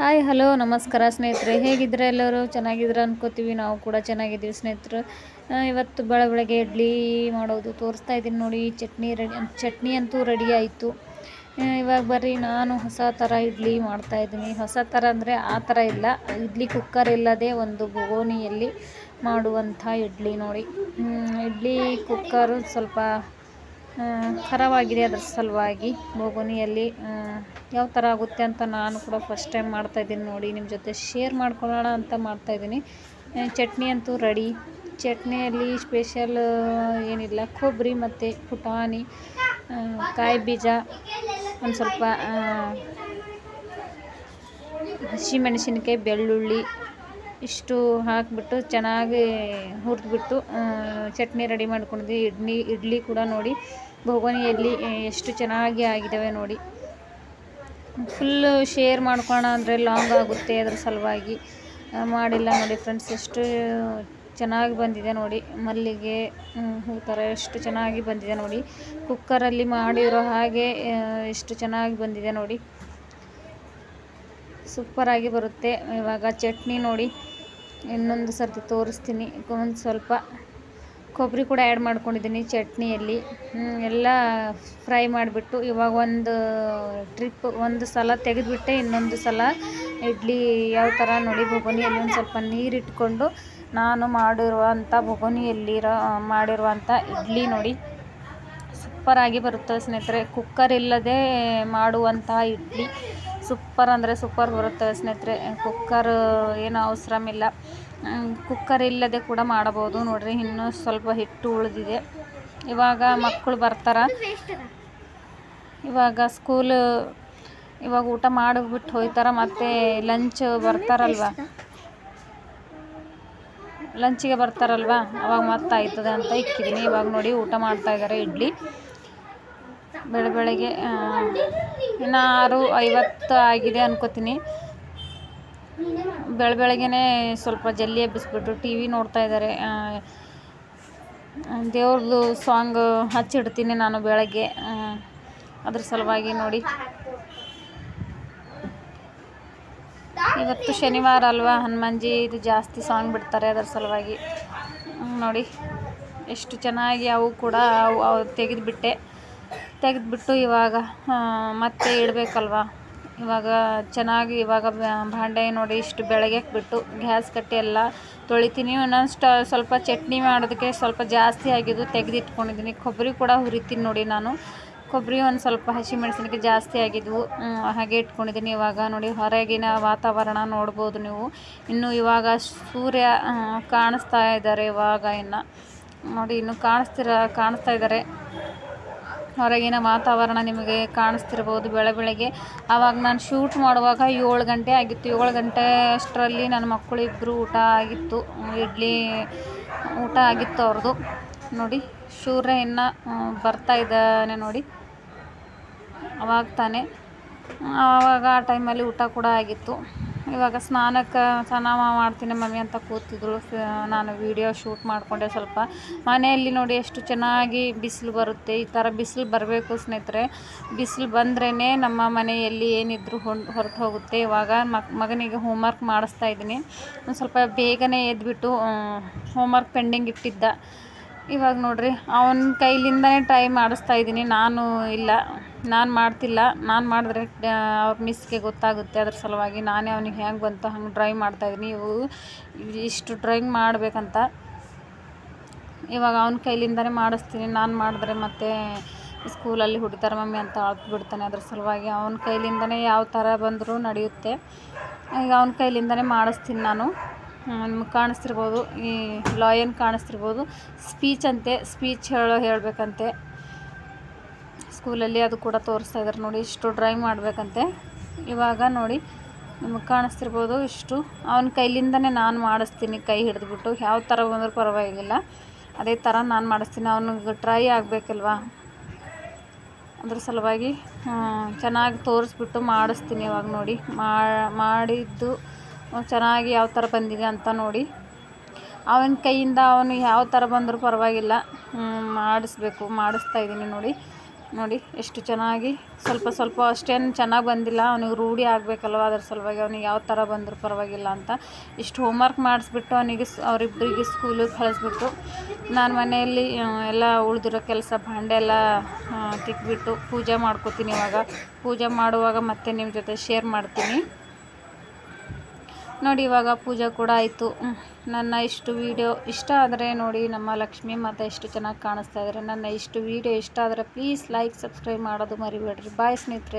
Hi hello ನಮಸ್ಕಾರ ಸ್ನೇಹಿತರೆ. ಹೇಗಿದ್ರೆ ಎಲ್ಲರೂ? ಚೆನ್ನಾಗಿದ್ರೆ ಅನ್ಕೋತೀವಿ. ನಾವು ಕೂಡ ಚೆನ್ನಾಗಿದ್ದೀವಿ ಸ್ನೇಹಿತರು. ಇವತ್ತು ಬೆಳ ಬೆಳಗ್ಗೆ ಇಡ್ಲಿ ಮಾಡೋದು ತೋರಿಸ್ತಾ ಇದ್ದೀನಿ ನೋಡಿ. ಚಟ್ನಿ ರೆಡಿ, ಚಟ್ನಿ ಅಂತೂ ರೆಡಿ ಆಯಿತು. ಇವಾಗ ಬರ್ರಿ, ನಾನು ಹೊಸ ಥರ ಇಡ್ಲಿ ಮಾಡ್ತಾ ಇದ್ದೀನಿ. ಹೊಸ ಥರ ಅಂದರೆ ಆ ಥರ ಇಲ್ಲ. ಇಡ್ಲಿ ಕುಕ್ಕರ್ ಇಲ್ಲದೆ ಒಂದು ಬೊಗೋನಿಯಲ್ಲಿ ಮಾಡುವಂಥ ಇಡ್ಲಿ ನೋಡಿ. ಇಡ್ಲಿ ಕುಕ್ಕರು ಸ್ವಲ್ಪ ಖರಾಬಾಗಿದೆ ಅದ್ರ ಸಲುವಾಗಿ ಬೋಗುನಿಯಲ್ಲಿ ಯಾವ ಥರ ಆಗುತ್ತೆ ಅಂತ ನಾನು ಕೂಡ ಫಸ್ಟ್ ಟೈಮ್ ಮಾಡ್ತಾಯಿದ್ದೀನಿ ನೋಡಿ ನಿಮ್ಮ ಜೊತೆ ಶೇರ್ ಮಾಡ್ಕೊಳ್ಳೋಣ ಅಂತ ಮಾಡ್ತಾಯಿದ್ದೀನಿ ಚಟ್ನಿ ಅಂತೂ ರೆಡಿ ಚಟ್ನಿಯಲ್ಲಿ ಸ್ಪೆಷಲ್ ಏನಿಲ್ಲ, ಕೊಬ್ಬರಿ ಮತ್ತು ಪುಟಾಣಿ ಕಾಯಿ ಬೀಜ, ಒಂದು ಸ್ವಲ್ಪ ಹಸಿಮೆಣಸಿನ್ಕಾಯಿ, ಬೆಳ್ಳುಳ್ಳಿ ಇಷ್ಟು ಹಾಕಿಬಿಟ್ಟು ಚೆನ್ನಾಗಿ ಹುರಿದ್ಬಿಟ್ಟು ಚಟ್ನಿ ರೆಡಿ ಮಾಡ್ಕೊಂಡಿದ್ವಿ. ಇಡ್ಲಿ ಇಡ್ಲಿ ಕೂಡ ನೋಡಿ. ಬೋಗೋನಿಯಲ್ಲಿ ಎಷ್ಟು ಚೆನ್ನಾಗಿ ಆಗಿದ್ದಾವೆ ನೋಡಿ. ಫುಲ್ಲು ಶೇರ್ ಮಾಡ್ಕೊಳ್ಳೋಣ ಅಂದರೆ ಲಾಂಗ್ ಆಗುತ್ತೆ ಅದ್ರ ಸಲುವಾಗಿ. ಮಾಡಿಲ್ಲ ನೋಡಿ ಫ್ರೆಂಡ್ಸ್ ಎಷ್ಟು ಚೆನ್ನಾಗಿ ಬಂದಿದೆ ನೋಡಿ. ಮಲ್ಲಿಗೆ ಹೂ ಥರ ಎಷ್ಟು ಚೆನ್ನಾಗಿ ಬಂದಿದೆ ನೋಡಿ. ಕುಕ್ಕರಲ್ಲಿ ಮಾಡಿರೋ ಹಾಗೆ ಎಷ್ಟು ಚೆನ್ನಾಗಿ ಬಂದಿದೆ ನೋಡಿ. ಸೂಪರಾಗಿ ಬರುತ್ತೆ. ಇವಾಗ ಚಟ್ನಿ ನೋಡಿ. ಇನ್ನೊಂದು ಸರ್ತಿ ತೋರಿಸ್ತೀನಿ. ಒಂದು ಸ್ವಲ್ಪ ಕೊಬ್ಬರಿ ಕೂಡ ಆ್ಯಡ್ ಮಾಡ್ಕೊಂಡಿದ್ದೀನಿ ಚಟ್ನಿಯಲ್ಲಿ. ಎಲ್ಲ ಫ್ರೈ ಮಾಡಿಬಿಟ್ಟು ಇವಾಗ ಒಂದು ಟ್ರಿಪ್ ಒಂದು ಸಲ ತೆಗೆದುಬಿಟ್ಟೆ, ಇನ್ನೊಂದು ಸಲ ಇಡ್ಲಿ ಯಾವ ಥರ ನೋಡಿ ಬೊಗೊನಿಯಲ್ಲಿ ಒಂದು ಸ್ವಲ್ಪ ನೀರಿಟ್ಕೊಂಡು ನಾನು ಮಾಡಿರುವಂಥ ಬೊಗೊನಿಯಲ್ಲಿರೋ ಮಾಡಿರುವಂಥ ಇಡ್ಲಿ ನೋಡಿ. ಸೂಪರಾಗಿ ಬರುತ್ತೆ ಸ್ನೇಹಿತರೆ. ಕುಕ್ಕರ್ ಇಲ್ಲದೆ ಮಾಡುವಂತಹ ಇಡ್ಲಿ. ಸೂಪರ್ ಅಂದರೆ ಸೂಪರ್ ಬರುತ್ತೆ ಸ್ನೇಹಿತರೆ. ಕುಕ್ಕರ್ ಏನು ಅವಸರಮಿಲ್ಲ. ಕುಕ್ಕರ್ ಇಲ್ಲದೆ ಕೂಡ ಮಾಡಬಹುದು. ನೋಡ್ರಿ, ಇನ್ನೂ ಸ್ವಲ್ಪ ಹಿಟ್ಟು ಉಳಿದಿದೆ. ಇವಾಗ ಮಕ್ಕಳು ಬರ್ತಾರ. ಇವಾಗ ಸ್ಕೂಲ್ ಇವಾಗ ಊಟ ಮಾಡಿಬಿಟ್ಟು ಹೋಯ್ತಾರ. ಮತ್ತೆ ಲಂಚ್ ಬರ್ತಾರಲ್ವ? ಲಂಚಿಗೆ ಬರ್ತಾರಲ್ವ? ಅವಾಗ ಮತ್ತೆ ಆಯ್ತದೆ ಅಂತ ಇಕ್ಕಿದ್ದೀನಿ ಇವಾಗ ನೋಡಿ ಊಟ ಮಾಡ್ತಾ ಇದ್ದಾರೆ ಇಡ್ಲಿ. ಬೆಳೆ ಬೆಳಗ್ಗೆ ಇನ್ನು ಆರು ಐವತ್ತು ಆಗಿದೆ ಅನ್ಕೋತೀನಿ. ಬೆಳ ಬೆಳಗ್ಗೆನೇ ಸ್ವಲ್ಪ ಜಲ್ದಿ ಎಬ್ಬಿಸ್ಬಿಟ್ಟು ಟಿ ವಿ ನೋಡ್ತಾ ಇದ್ದಾರೆ. ದೇವ್ರದ್ದು ಸಾಂಗ್ ಹಚ್ಚಿಡ್ತೀನಿ ನಾನು ಬೆಳಗ್ಗೆ. ಅದ್ರ ಸಲುವಾಗಿ ನೋಡಿ. ಇವತ್ತು ಶನಿವಾರ ಅಲ್ವಾ? ಹನುಮಾನ್ಜಿ ಇದು ಜಾಸ್ತಿ ಸಾಂಗ್ ಬಿಡ್ತಾರೆ ಅದರ ಸಲುವಾಗಿ. ನೋಡಿ. ಎಷ್ಟು ಚೆನ್ನಾಗಿ ಅವು ಕೂಡ ಅವು ತೆಗೆದುಬಿಟ್ಟೆ. ತೆಗೆದುಬಿಟ್ಟು ಇವಾಗ ಮತ್ತೆ ಇಡಬೇಕಲ್ವ? ಇವಾಗ ಚೆನ್ನಾಗಿ ಇವಾಗ ಭಾಂಡೆ ನೋಡಿ ಇಷ್ಟು ಬೆಳಗ್ಗೆ ಬಿಟ್ಟು ಗ್ಯಾಸ್ ಕಟ್ಟಿ ಎಲ್ಲ ತೊಳಿತೀನಿ. ಇನ್ನೊಂದು ಸ್ವಲ್ಪ ಚಟ್ನಿ ಮಾಡೋದಕ್ಕೆ ಸ್ವಲ್ಪ ಜಾಸ್ತಿ ಆಗಿದ್ದು ತೆಗೆದಿಟ್ಕೊಂಡಿದ್ದೀನಿ. ಕೊಬ್ಬರಿ ಕೂಡ ಹುರಿತೀನಿ ನೋಡಿ ನಾನು. ಕೊಬ್ಬರಿ ಒಂದು ಸ್ವಲ್ಪ ಹಸಿಮೆಣಸಿನಕಾಯಿ ಜಾಸ್ತಿ ಆಗಿದ್ವು. ಹಾಗೆ ಇಟ್ಕೊಂಡಿದ್ದೀನಿ ಇವಾಗ ನೋಡಿ. ಹೊರಗಿನ ವಾತಾವರಣ ನೋಡ್ಬೋದು ನೀವು. ಇನ್ನು ಇವಾಗ ಸೂರ್ಯ ಕಾಣಿಸ್ತಾ ಇದ್ದಾರೆ ಇವಾಗ ಇನ್ನು. ನೋಡಿ, ಇನ್ನು ಕಾಣಿಸ್ತಿರ, ಕಾಣಿಸ್ತಾ ಇದ್ದಾರೆ. ಹೊರಗಿನ ವಾತಾವರಣ ನಿಮಗೆ ಕಾಣಿಸ್ತಿರ್ಬೋದು ಬೆಳೆ ಬೆಳಗ್ಗೆ ಆವಾಗ ನಾನು ಶೂಟ್ ಮಾಡುವಾಗ ಏಳು ಗಂಟೆ ಆಗಿತ್ತು. ಏಳು ಗಂಟೆ ಅಷ್ಟರಲ್ಲಿ ನನ್ನ ಮಕ್ಕಳು ಇಬ್ಬರು ಊಟ ಆಗಿತ್ತು. ಇಡ್ಲಿ ಊಟ ಆಗಿತ್ತು ಅವ್ರದ್ದು ನೋಡಿ ಸೂರ್ಯ ಇನ್ನು ಬರ್ತಾ ಇದ್ದಾನೆ ನೋಡಿ. ಅವಾಗ ತಾನೇ. ಆವಾಗ ಆ ಟೈಮಲ್ಲಿ ಊಟ ಕೂಡ ಆಗಿತ್ತು. ಇವಾಗ ಸ್ನಾನಕ್ಕೆ ಸ್ನಾನ ಮಾಡ್ತೀನಿ ಮಮ್ಮಿ ಅಂತ ಕೂತಿದ್ರು. ನಾನು ವೀಡಿಯೋ ಶೂಟ್ ಮಾಡಿಕೊಂಡೆ ಸ್ವಲ್ಪ. ಮನೆಯಲ್ಲಿ ನೋಡಿ ಎಷ್ಟು ಚೆನ್ನಾಗಿ ಬಿಸಿಲು ಬರುತ್ತೆ. ಈ ಥರ ಬಿಸಿಲು ಬರಬೇಕು ಸ್ನೇಹಿತರೆ. ಬಿಸಿಲು ಬಂದ್ರೇ ನಮ್ಮ ಮನೆಯಲ್ಲಿ ಏನಿದ್ರು ಹೊರಟು ಹೋಗುತ್ತೆ ಇವಾಗ ಮಗನಿಗೆ ಹೋಮ್ವರ್ಕ್ ಮಾಡಿಸ್ತಾ ಇದ್ದೀನಿ. ಒಂದು ಸ್ವಲ್ಪ ಬೇಗನೆ ಎದ್ಬಿಟ್ಟು ಹೋಮ್ವರ್ಕ್ ಪೆಂಡಿಂಗ್ ಇಟ್ಟಿದ್ದ. ಇವಾಗ ನೋಡ್ರಿ, ಅವನ ಕೈಲಿಂದನೇ ಟ್ರೈ ಮಾಡಿಸ್ತಾ ಇದ್ದೀನಿ. ನಾನು ಇಲ್ಲ. ನಾನು ಮಾಡ್ತಿಲ್ಲ. ನಾನು ಮಾಡಿದ್ರೆ ಅವ್ರ ಮಿಸ್ಗೆ ಗೊತ್ತಾಗುತ್ತೆ. ಅದ್ರ ಸಲುವಾಗಿ ನಾನೇ ಅವ್ನಿಗೆ ಹೆಂಗೆ ಬಂತು, ಹಂಗೆ ಡ್ರೈ ಮಾಡ್ತಾಯಿದ್ದೀನಿ ಇವು ಇಷ್ಟು ಡ್ರಾಯಿಂಗ್ ಮಾಡಬೇಕಂತ. ಇವಾಗ ಅವ್ನ ಕೈಲಿಂದನೇ ಮಾಡಿಸ್ತೀನಿ. ನಾನು ಮಾಡಿದ್ರೆ ಮತ್ತೆ ಸ್ಕೂಲಲ್ಲಿ ಹೊಡಿತಾರೆ ಮಮ್ಮಿ ಅಂತ ಅಳ್ತು ಬಿಡ್ತಾನೆ. ಅದ್ರ ಸಲುವಾಗಿ ಅವ್ನ ಕೈಲಿಂದನೇ ಯಾವ ಥರ ಬಂದರೂ ನಡೆಯುತ್ತೆ. ಈಗ ಅವ್ನ ಕೈಲಿಂದನೇ ಮಾಡಿಸ್ತೀನಿ ನಾನು. ನಿಮಗೆ ಕಾಣಿಸ್ತಿರ್ಬೋದು. ಈ ಲಾಯನ್ ಕಾಣಿಸ್ತಿರ್ಬೋದು. ಸ್ಪೀಚ್ ಅಂತೆ ಸ್ಪೀಚ್ ಹೇಳೋ ಹೇಳಬೇಕಂತೆ. ಸ್ಕೂಲಲ್ಲಿ ಅದು ಕೂಡ ತೋರಿಸ್ತಾ ಇದ್ದಾರೆ ನೋಡಿ, ಇಷ್ಟು ಡ್ರೈ ಮಾಡಬೇಕಂತೆ. ಇವಾಗ ನೋಡಿ, ನಿಮಗೆ ಕಾಣಿಸ್ತಿರ್ಬೋದು ಇಷ್ಟು. ಅವನ ಕೈಲಿಂದನೇ ನಾನು ಮಾಡಿಸ್ತೀನಿ, ಕೈ ಹಿಡಿದ್ಬಿಟ್ಟು. ಯಾವ ಥರ ಬಂದರೂ ಪರವಾಗಿಲ್ಲ. ಅದೇ ಥರ ನಾನು ಮಾಡಿಸ್ತೀನಿ. ಅವನಿಗೆ ಟ್ರೈ ಆಗಬೇಕಲ್ವಾ? ಅದ್ರ ಸಲುವಾಗಿ ಚೆನ್ನಾಗಿ ತೋರಿಸ್ಬಿಟ್ಟು ಮಾಡಿಸ್ತೀನಿ ಇವಾಗ ನೋಡಿ. ಮಾಡಿದ್ದು ಚೆನ್ನಾಗಿ ಯಾವ ಥರ ಬಂದಿದೆ ಅಂತ ನೋಡಿ. ಅವನ ಕೈಯಿಂದ ಅವನು ಯಾವ ಥರ ಬಂದರೂ ಪರವಾಗಿಲ್ಲ. ಮಾಡಿಸ್ಬೇಕು, ಮಾಡಿಸ್ತಾ ಇದ್ದೀನಿ ನೋಡಿ. ನೋಡಿ, ಎಷ್ಟು ಚೆನ್ನಾಗಿ, ಸ್ವಲ್ಪ ಸ್ವಲ್ಪ ಅಷ್ಟೇನು ಚೆನ್ನಾಗಿ ಬಂದಿಲ್ಲ. ಅವನಿಗೆ ರೂಢಿ ಆಗಬೇಕಲ್ವ ಅದ್ರ ಸಲುವಾಗಿ, ಅವ್ನಿಗೆ ಯಾವ ಥರ ಬಂದರೂ ಪರವಾಗಿಲ್ಲ ಅಂತ. ಇಷ್ಟು ಹೋಮ್ವರ್ಕ್ ಮಾಡಿಸ್ಬಿಟ್ಟು ಅವನಿಗೆ ಅವರಿಬ್ಬರಿಗೆ ಸ್ಕೂಲಿಗೆ ಕಳಿಸ್ಬಿಟ್ಟು, ನಾನು ಮನೆಯಲ್ಲಿ ಎಲ್ಲ ಉಳಿದಿರೋ ಕೆಲಸ, ಭಾಂಡೆ ಎಲ್ಲ ತಿಕ್ಬಿಟ್ಟು ಪೂಜೆ ಮಾಡ್ಕೋತೀನಿ ಇವಾಗ. ಪೂಜೆ ಮಾಡುವಾಗ ಮತ್ತೆ ನಿಮ್ಮ ಜೊತೆ ಶೇರ್ ಮಾಡ್ತೀನಿ. ನೋಡಿ, ಇವಾಗ ಪೂಜೆ ಕೂಡ ಆಯಿತು. ನನ್ನ ಇಷ್ಟು ವಿಡಿಯೋ ಇಷ್ಟ ಆದರೆ ನೋಡಿ, ನಮ್ಮ ಲಕ್ಷ್ಮಿ ಮಾತೆ ಎಷ್ಟು ಚೆನ್ನಾಗಿ ಕಾಣಿಸ್ತಾ ಇದ್ದಾರೆ ನನ್ನ ಇಷ್ಟು ವಿಡಿಯೋ ಇಷ್ಟ ಆದರೆ ಪ್ಲೀಸ್ ಲೈಕ್ ಸಬ್ಸ್ಕ್ರೈಬ್ ಮಾಡೋದು ಮರಿಬೇಡ್ರಿ. ಬಾಯ್ ಸ್ನೇಹಿತರೆ.